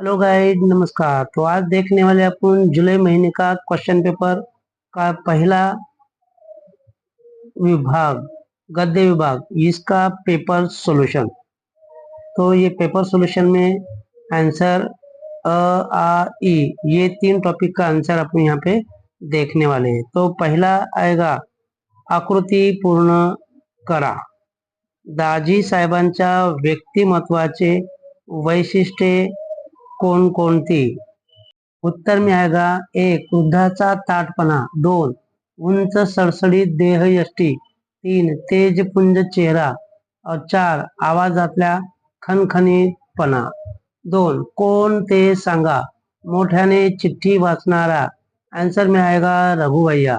Hello guide नमस्कार। तो आज देखने वाले अपन जुलाई महीने का क्वेश्चन पेपर का पहला विभाग, गद्य विभाग, इसका पेपर सॉल्यूशन। तो ये पेपर सॉल्यूशन में आंसर अ, आ, ई, ये तीन टॉपिक का आंसर अपन यहाँ पे देखने वाले हैं। तो पहला आएगा आकृती पूर्ण करा। दाजी साहेबांच्या व्यक्तिमत्वाचे वैशिष्ट्ये कोण कोणती उत्तर में आएगा एक वृद्धाचा ताटपणा दोन उंच सडसडीत देहयष्टी. तीन तेजपुंज चेहरा. और चार आवाजातल्या खणखणीतपणा दोन कोण ते सांगा. मोठ्याने चिठ्ठी वाचणारा. आन्सर में आएगा रघु भैया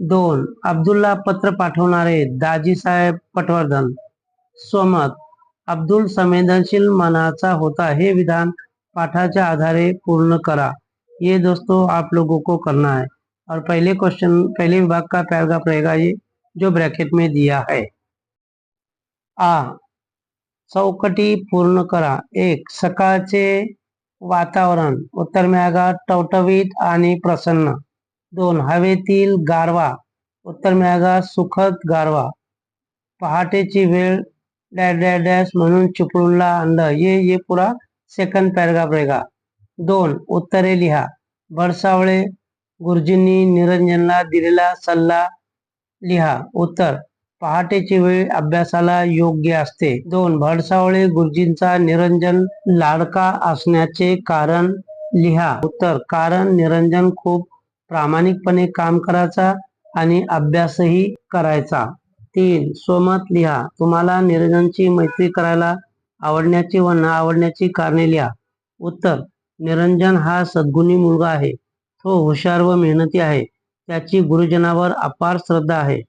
दोन अब्दुल्ला पत्र पाठवणारे दाजीसाहेब पटवर्धन. स्वमत अब्दुल संवेदनशील मनाचा होता हे विधान पाठाच्या आधारे पूर्ण करा. ये दोस्तों आप लोगों को करना है। और पहले क्वेश्चन पहले विभाग का पैराग्राफ रहेगा ये, जो ब्रैकेट में दिया है। आ, चौकटी पूर्ण करा। एक, सकाळचे वातावरण। उत्तर में आएगा, टवटवीत आणि प्रसन्न। दोन, हवेतील गारवा। उत्तर में आएगा, सुखद गारवा। पहाटेची वेळ, डॅश डॅश डॅश म्हणून चिपळूणला अंड ये ये पूरा सेकंड पॅराग्राफ रेगा दोन उत्तरे लिहा. भडसावळे गुरुजींनी निरंजनला दिलेला सल्ला लिहा. उत्तर पहाटेची वेळ अभ्यासाला योग्य असते. दोन भडसावळे गुरुजींचा निरंजन लाडका असण्याचे कारण लिहा. उत्तर कारण निरंजन खूप प्रामाणिकपणे काम करायचा आणि अभ्यासही करायचा. तीन सोमत लिहा. तुम्हाला निरंजनची मैत्री करायला आवडण्याची व न आवडण्याची कारणे लिहा. उत्तर निरंजन हा सद्गुणी मुलगा आहे. तो हुशार व मेहनती आहे. त्याची गुरुजनावर अपार श्रद्धा आहे.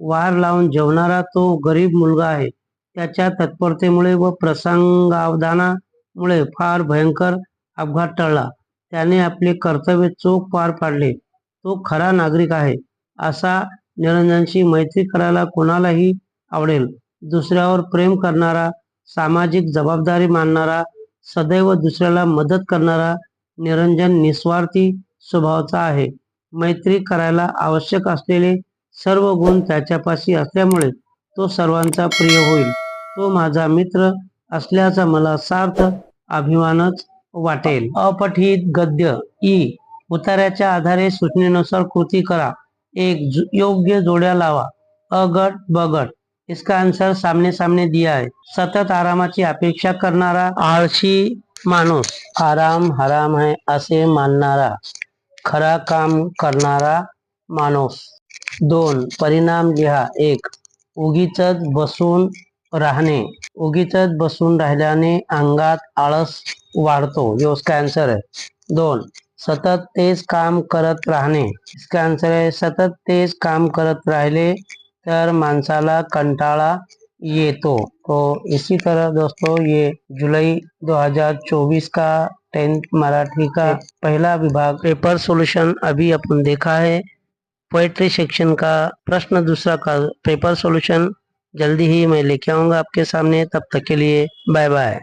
वार लावून जेवणारा तो गरीब मुलगा आहे. त्याच्या तत्परतेमुळे व प्रसंगावधानामुळे फार भयंकर अपघात टळला. त्याने आपले कर्तव्य चोख पार पाडले. तो खरा नागरिक आहे. असा निरंजनशी मैत्री करायला कोणालाही आवडेल. दुसऱ्यावर प्रेम करणारा सामाजिक जबाबदारी मानणारा सदैव दुसऱ्याला मदत करणारा निरंजन निस्वार्थी स्वभावाचा आहे. मैत्री करायला आवश्यक असलेले सर्व गुण त्याच्यापाशी असल्यामुळे तो सर्वांचा प्रिय होईल. तो माझा मित्र असल्याचा मला सार्थ अभिमानच वाटेल. अपठित गद्य. ई. उतार्याच्या आधारे सूचनेनुसार कृती करा. एक जु- योग्य जोड्या लावा. अगट बगट इसका आंसर सामने सामने दिया है। सतत आरामाची अपेक्षा करणारा आळशी माणूस आराम हराम है असे मानणारा खरा काम करणारा माणूस. दोन परिणाम लिहा एक उगीच बसून राहणे. उगीच बसून राहिल्याने अंगात आळस वाढतो. ये उसका आन्सर आहे? दोन सतत तेच काम करत राहणे. इसका आन्सर आहे सतत तेच काम करत राहिले तर माणसाला कंटाळा येतो तो। इसी तरह दोस्तों, ये जुलाई 2024 का टेंथ मराठी का पहला विभाग पेपर सॉल्यूशन अभी अपन देखा है। पोएट्री सेक्शन का प्रश्न दूसरा का पेपर सॉल्यूशन जल्दी ही मैं लेके आऊँगा आपके सामने। तब तक के लिए बाय बाय